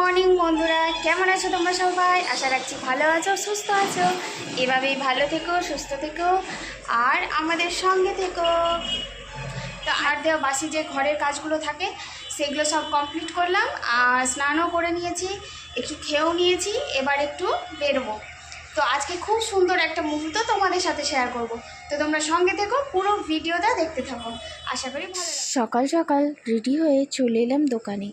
Morning বন্ধুরা, কেমন আছো তোমরা সবাই? আশা রাখছি ভালো আছো, সুস্থ আছো। এভাবেই ভালো থেকো, সুস্থ থেকো, আর আমাদের সঙ্গে থেকো। তো আর দেওয়া বাসি যে ঘরের কাজগুলো থাকে, সেগুলো সব কমপ্লিট করলাম, আর স্নানও করে নিয়েছি, একটু খেয়েও নিয়েছি, এবার একটু বেরোবো। তো আজকে খুব সুন্দর একটা মুহূর্ত তোমাদের সাথে শেয়ার করব। তো তোমরা সঙ্গে থেকো, পুরো ভিডিওটা দেখতে থাকো। আশা করি সকাল সকাল রেডি হয়ে চলে এলাম দোকানে।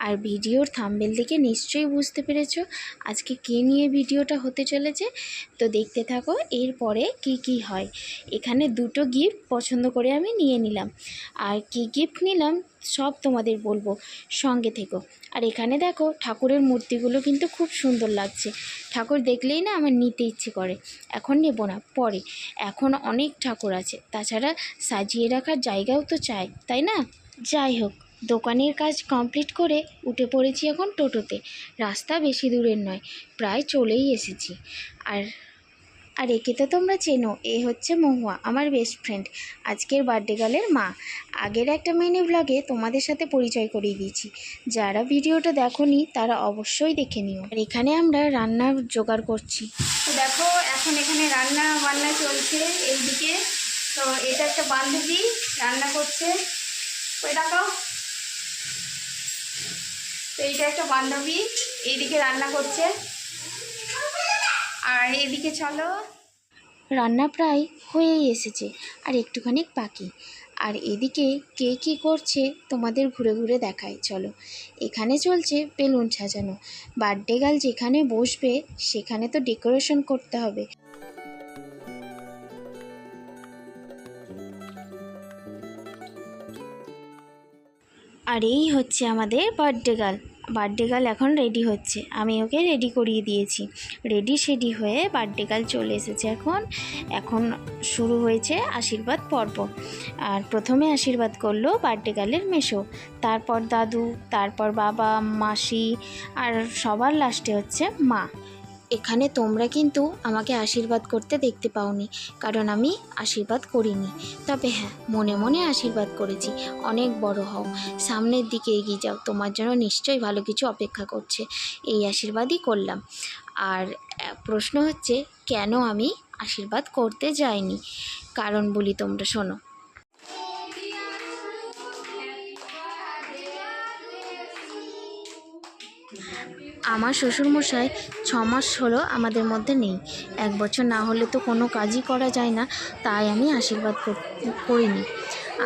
আর ভিডিওর থাম্বেল দেখে নিশ্চয়ই বুঝতে পেরেছ আজকে কে নিয়ে ভিডিওটা হতে চলেছে। তো দেখতে থাকো, এরপরে কি কি হয়। এখানে দুটো গিফট পছন্দ করে আমি নিয়ে নিলাম। আর কি গিফট নিলাম, সব তোমাদের বলব। সঙ্গে থেকো। আর এখানে দেখো, ঠাকুরের মূর্তিগুলো কিন্তু খুব সুন্দর লাগছে। ঠাকুর দেখলেই না আমার নিতে ইচ্ছে করে। এখন নেব না, পরে। এখন অনেক ঠাকুর আছে। তাছাড়া সাজিয়ে রাখার জায়গাও তো চাই, তাই না? যাই হোক। দোকানের কাজ কমপ্লিট করে উঠে পড়েছি এখন টোটোতে। রাস্তা বেশি দূরের নয়, প্রায় চলেই এসেছি। আর আর একে তো তোমরা চেনো, এ হচ্ছে মহুয়া, আমার বেস্ট ফ্রেন্ড আজকের বার্থডে গার্লের মা। আগের একটা মিনি ব্লগে তোমাদের সাথে পরিচয় করিয়ে দিয়েছি। যারা ভিডিওটা দেখোনি, তারা অবশ্যই দেখে নিও। আর এখানে আমরা রান্নার জোগাড় করছি। দেখো, এখন এখানে রান্না বান্না চলছে এইদিকে। তো এটা একটা বান্ধবী রান্না করছে। ওই দেখাও। তো এইটা একটা বান্ধবী এইদিকে রান্না করছে। আর এইদিকে চলো। রান্না প্রায় হয়েই এসেছে, আর একটুখানি বাকি। আর এদিকে কে কী করছে তোমাদের ঘুরে ঘুরে দেখায় চলো। এখানে চলছে বেলুন সাজানো। বার্থডে গার্ল যেখানে বসবে, সেখানে তো ডেকোরেশন করতে হবে। আর এই হচ্ছে আমাদের বার্থডে গার্ল বার্থডে গার্ল এখন রেডি হচ্ছে। আমি ওকে রেডি করিয়ে দিয়েছি। রেডি সেডি হয়ে বার্থডে গার্ল চলে এসেছে এখন। এখন শুরু হয়েছে আশীর্বাদ পর্ব। আর প্রথমে আশীর্বাদ করল বার্থডে গার্লের মেশো তারপর দাদু, তারপর বাবা, মাসি আর সবার লাস্টে হচ্ছে মা। এখানে তোমরা কিন্তু আমাকে আশীর্বাদ করতে দেখতে পাওনি, কারণ আমি আশীর্বাদ করিনি। তবে হ্যাঁ মনে মনে আশীর্বাদ করেছি, অনেক বড় হও। সামনের দিকে এগিয়ে যাও, তোমার জন্য নিশ্চয়ই ভালো কিছু অপেক্ষা করছে। এই আশীর্বাদই করলাম। আর প্রশ্ন হচ্ছে, কেন আমি আশীর্বাদ করতে যাইনি? কারণ বলি তোমরা শোনো আমার শ্বশুরমশাই ছ মাস হলো আমাদের মধ্যে নেই। এক বছর না হলে তো কোনো কাজই করা যায় না, তাই আমি আশীর্বাদ কর- করিনি।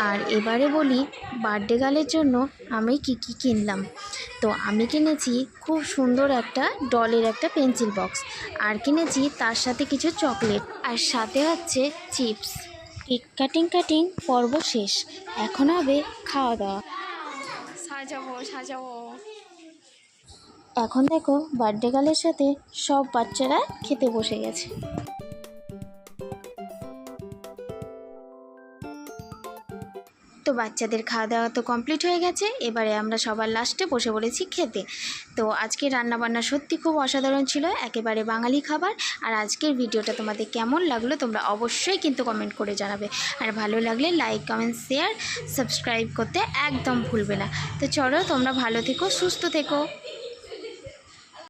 আর এবারে বলি বার্থডে গার্লের জন্য আমি কি কি কিনলাম? তো আমি কিনেছি খুব সুন্দর একটা ডলের একটা পেন্সিল বক্স আর কিনেছি তার সাথে কিছু চকলেট আর সাথে হচ্ছে চিপস কেক কাটিং কাটিং পর্ব শেষ, এখন হবে খাওয়া দাওয়া। সাজাবো সাজাবো। এখন দেখো বার্থডে গার্লের সাথে সব বাচ্চারা খেতে বসে গেছে। তো বাচ্চাদের খাওয়া দাওয়া তো কমপ্লিট হয়ে গেছে, এবারে আমরা সবার লাস্টে বসে পড়েছি খেতে। তো আজকে রান্নাবান্না সত্যি খুব অসাধারণ ছিল, একেবারে বাঙালি খাবার। আর আজকের ভিডিওটা তোমাদের কেমন লাগল তোমরা অবশ্যই কিন্তু কমেন্ট করে জানাবে। আর ভালো লাগলে লাইক কমেন্ট শেয়ার সাবস্ক্রাইব করতে একদম ভুলবে না। তো চলো তোমরা ভালো থেকো, সুস্থ থেকো।